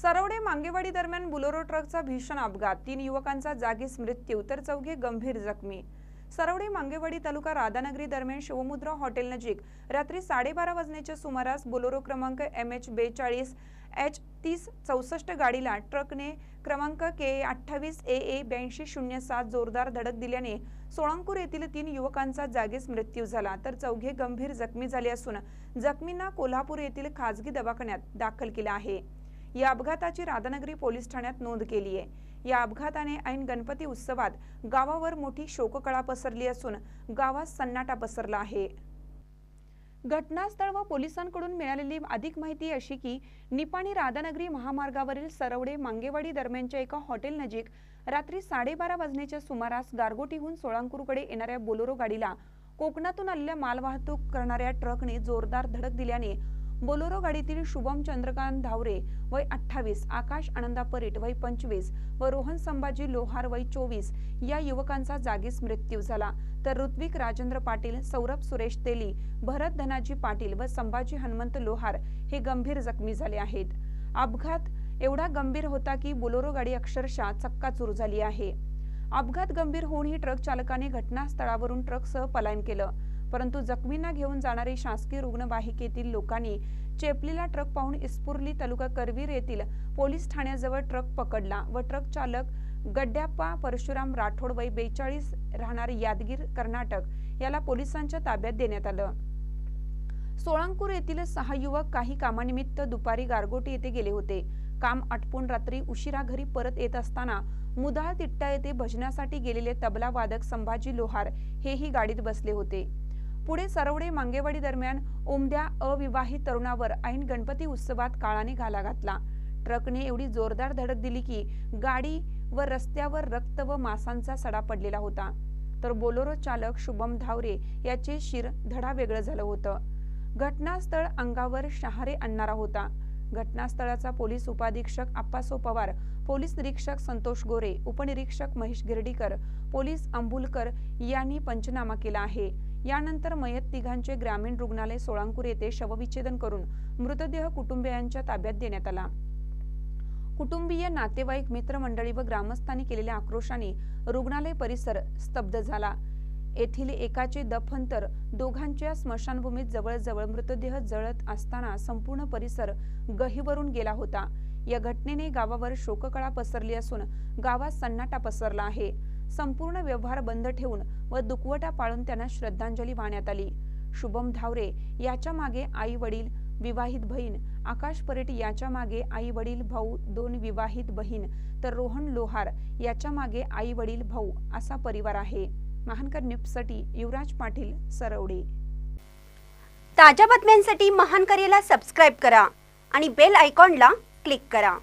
सरवडे मांगेवाडी दरम्यान बुलोरो ट्रकचा भीषण अपघात. तीन युवकांचा जागीच मृत्यू तर चौघे गंभीर जखमी. सरवडे मांगेवाडी तालुका राधानगरी दरम्यान शिवमुद्रा हॉटेल नजीक रात्री साडेबारा वाजण्याच्या सुमारास बोलोरो क्रमांक एम एच बेचाळीस एच तीस चौसष्ट गाडीला ट्रकने क्रमांक के अठ्ठावीस ए ए ब्याऐंशी शून्य सात जोरदार धडक दिल्याने सोळंकूर येथील तीन युवकांचा जागीच मृत्यू झाला तर चौघे गंभीर जखमी झाले असून जखमींना कोल्हापूर येथील खासगी दवाखान्यात दाखल केलं आहे. या अपघाताची राधानगरी पोलीस ठाण्यात नोंद केली आहे. या अपघाताने ऐन गणपती उत्सवात गावावर मोठी शोककळा पसरली असून गावात सन्नाटा पसरला आहे. घटनास्थळ व पोलिसांकडून मिळालेली अधिक माहिती अशी की निपाणी राधानगरी महामार्गावरील सरवडे मांगेवाडी दरम्यानच्या एका हॉटेल नजीक रात्री साडेबारा वाजण्याच्या सुमारास गारगोटीहून सोळांकूरकडे येणाऱ्या बोलोरो गाडीला कोकणातून आलेल्या मालवाहतूक करणाऱ्या ट्रकने जोरदार धडक दिल्याने बोलोरो गाडीतील शुभम चंद्रकांत धावरे वय अठ्ठावीस आकाश आनंदा परीट वय पंचवीस व रोहन संभाजी लोहार वय चोवीस या युवकांचा जागीच मृत्यू झाला. तर ऋत्विक राजेंद्र पाटील सौरभ सुरेश तेली भरत धनाजी पाटील व संभाजी हनुमंत लोहार हे गंभीर जखमी झाले आहेत. अपघात एवढा गंभीर होता की बोलोरो गाडी अक्षरशः चक्काचूर झाली आहे. अपघात गंभीर होऊनही ट्रक चालकाने घटनास्थळावरून ट्रकसह पलायन केलं. परंतु जखमींना घेऊन जाणारी शासकीय रुग्णवाहिकेतील लोकांनी चेपलेला ट्रक पाहून इस्पुर्ली तालुका करवीर येथील पोलीस ठाण्याजवळ ट्रक पकडला व ट्रक चालक गड्ड्याप्पा परशुराम राठोड वय बेचाळीस राहणार यादगीर कर्नाटक याला पोलिसांच्या ताब्यात देण्यात आलं. सोळांकूर येथील सहा युवक काही कामानिमित्त दुपारी गारगोटी येथे गेले होते. काम आटपून रात्री उशिरा घरी परत येत असताना मुदाळ तिट्टा येथे भजनासाठी गेलेले तबला वादक संभाजी लोहार हेही गाडीत बसले होते. पुढे सरवडे मांगेवाडी दरम्यान ओमद्या अविवाहित तरुणावर ऐन गणपती उत्सवात काळाने घाला घातला. ट्रकने एवढी जोरदार धडक दिली की गाडी व रस्त्यावर रक्त व मांसांचा सडा पडलेला होता. तर बोलोरो चालक शुभम धावरे याचे शिर धडा वेगळं झालं होतं. घटनास्थळ अंगावर शहारे आणणारा होता. घटनास्थळाचा पोलीस उपाधीक्षक आप्पासो पवार पोलीस निरीक्षक संतोष गोरे उपनिरीक्षक महेश गिरडीकर पोलीस अंबुलकर यांनी पंचनामा केला आहे. यानंतर मयत तिघांचे ग्रामीण रुग्णालय सोळांकूर येथे शवविच्छेदन करून मृतदेह कुटुंबियांच्या ताब्यात देण्यात आला. कुटुंबीय नातेवाईक मित्रमंडळी व ग्रामस्थांनी केलेल्या आक्रोशाने रुग्णालय परिसर स्तब्ध झाला. येथील एकाचे दफन तर दोघांच्या स्मशानभूमीत जवळजवळ मृतदेह जळत असताना संपूर्ण परिसर गहीवरून गेला होता. या घटनेने गावावर शोककळा पसरली असून गावात सन्नाटा पसरला आहे. संपूर्ण व्यवहार बंद ठेवून व दुखवटा पाळून त्यांना श्रद्धांजली वाहण्यात आली. शुभम धावरे याच्या मागे आई वडील विवाहित बहीण आकाश परेट याच्या मागे आई वडील भाऊ दोन विवाहित बहीण तर रोहन लोहार याच्या मागे आई वडील भाऊ असा परिवार आहे. महानकर न्यूजसाठी युवराज पाटील सरवडे. ताज्या बातम्यांसाठी महानकरेला सबस्क्राईब करा आणि बेल आयकॉनला क्लिक करा.